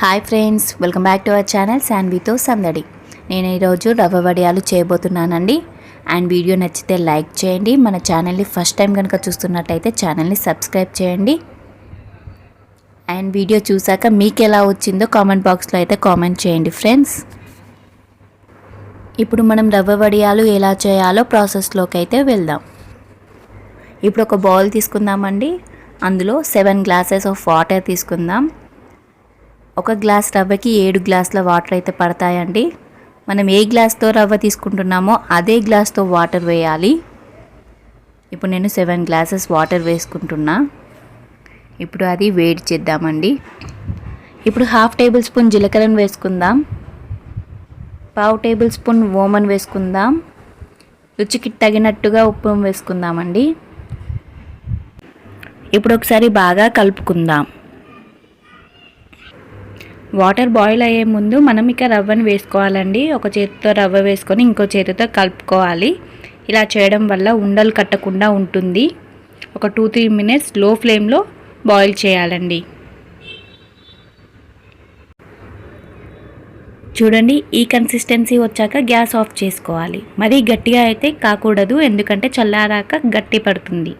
Hi friends welcome back to our channel శాన్వితో సందడి. నేను ఈరోజు రవ్వ వడియాలు చేయబోతున్నానండి. అండ్ వీడియో నచ్చితే లైక్ చేయండి. మన ఛానల్ని ఫస్ట్ టైం కనుక చూస్తున్నట్టయితే ఛానల్ని సబ్స్క్రైబ్ చేయండి. అండ్ వీడియో చూసాక మీకు ఎలా వచ్చిందో కామెంట్ బాక్స్లో అయితే కామెంట్ చేయండి ఫ్రెండ్స్. ఇప్పుడు మనం రవ్వ వడియాలు ఎలా చేయాలో ప్రాసెస్లోకి అయితే వెళ్దాం. ఇప్పుడు ఒక బౌల్ తీసుకుందామండి. అందులో సెవెన్ గ్లాసెస్ ఆఫ్ వాటర్ తీసుకుందాం. ఒక గ్లాస్ రవ్వకి ఏడు గ్లాసుల వాటర్ అయితే పడతాయండి. మనం ఏ గ్లాస్తో రవ్వ తీసుకుంటున్నామో అదే గ్లాస్తో వాటర్ వేయాలి. ఇప్పుడు నేను సెవెన్ గ్లాసెస్ వాటర్ వేసుకుంటున్నా. ఇప్పుడు అది వేడి చేద్దామండి. ఇప్పుడు హాఫ్ టేబుల్ స్పూన్ జీలకర్రను వేసుకుందాం. పావు టేబుల్ స్పూన్ ఓమన్ వేసుకుందాం. రుచికి తగినట్టుగా ఉప్పు వేసుకుందామండి. ఇప్పుడు ఒకసారి బాగా కలుపుకుందాం. వాటర్ బాయిల్ అయ్యే ముందు మనం ఇక రవ్వను వేసుకోవాలండి. ఒక చేతితో రవ్వ వేసుకొని ఇంకో చేతితో కలుపుకోవాలి. ఇలా చేయడం వల్ల ఉండలు కట్టకుండా ఉంటుంది. ఒక టూ త్రీ మినిట్స్లో ఫ్లేమ్లో బాయిల్ చేయాలండి. చూడండి ఈ కన్సిస్టెన్సీ వచ్చాక గ్యాస్ ఆఫ్ చేసుకోవాలి. మరీ గట్టిగా అయితే కాకూడదు ఎందుకంటే చల్లారాక గట్టి పడుతుంది.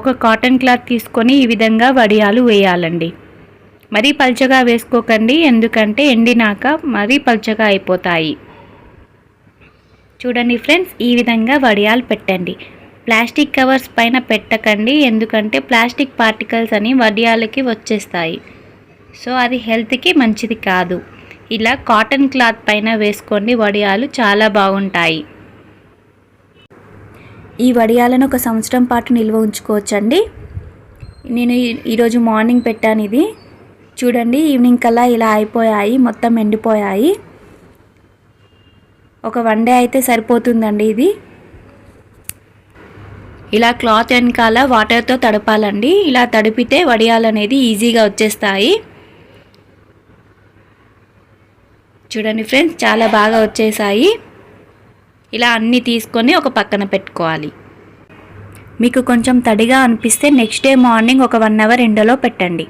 ఒక కాటన్ క్లాత్ తీసుకొని ఈ విధంగా వడియాలు వేయాలండి. మరీ పల్చగా వేసుకోకండి ఎందుకంటే ఎండినాక మరీ పల్చగా అయిపోతాయి. చూడండి ఫ్రెండ్స్ ఈ విధంగా వడియాలు పెట్టండి. ప్లాస్టిక్ కవర్స్ పైన పెట్టకండి ఎందుకంటే ప్లాస్టిక్ పార్టికల్స్ అని వడియాలకి వచ్చేస్తాయి. సో అది హెల్త్కి మంచిది కాదు. ఇలా కాటన్ క్లాత్ పైన వేసుకోండి వడియాలు చాలా బాగుంటాయి. ఈ వడియాలను ఒక సంవత్సరం పాటు నిల్వ ఉంచుకోవచ్చండి. నేను ఈరోజు మార్నింగ్ పెట్టాను ఇది. చూడండి ఈవినింగ్ కల్లా ఇలా అయిపోయాయి మొత్తం ఎండిపోయాయి. ఒక వన్ డే అయితే సరిపోతుందండి ఇది. ఇలా క్లాత్ వెనకాల వాటర్తో తడపాలండి. ఇలా తడిపితే వడియాలు అనేది ఈజీగా వచ్చేస్తాయి. చూడండి ఫ్రెండ్స్ చాలా బాగా వచ్చేసాయి. ఇలా అన్నీ తీసుకొని ఒక పక్కన పెట్టుకోవాలి. మీకు కొంచెం తడిగా అనిపిస్తే నెక్స్ట్ డే మార్నింగ్ ఒక వన్ అవర్ ఎండలో పెట్టండి.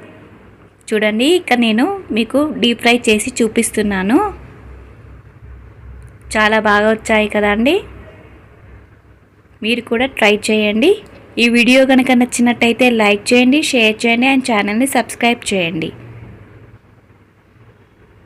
చూడండి ఇక నేను మీకు డీప్ ఫ్రై చేసి చూపిస్తున్నాను. చాలా బాగా వచ్చాయి కదండి మీరు కూడా ట్రై చేయండి. ఈ వీడియో కనుక నచ్చినట్టయితే లైక్ చేయండి షేర్ చేయండి అండ్ ఛానల్ని సబ్స్క్రైబ్ చేయండి.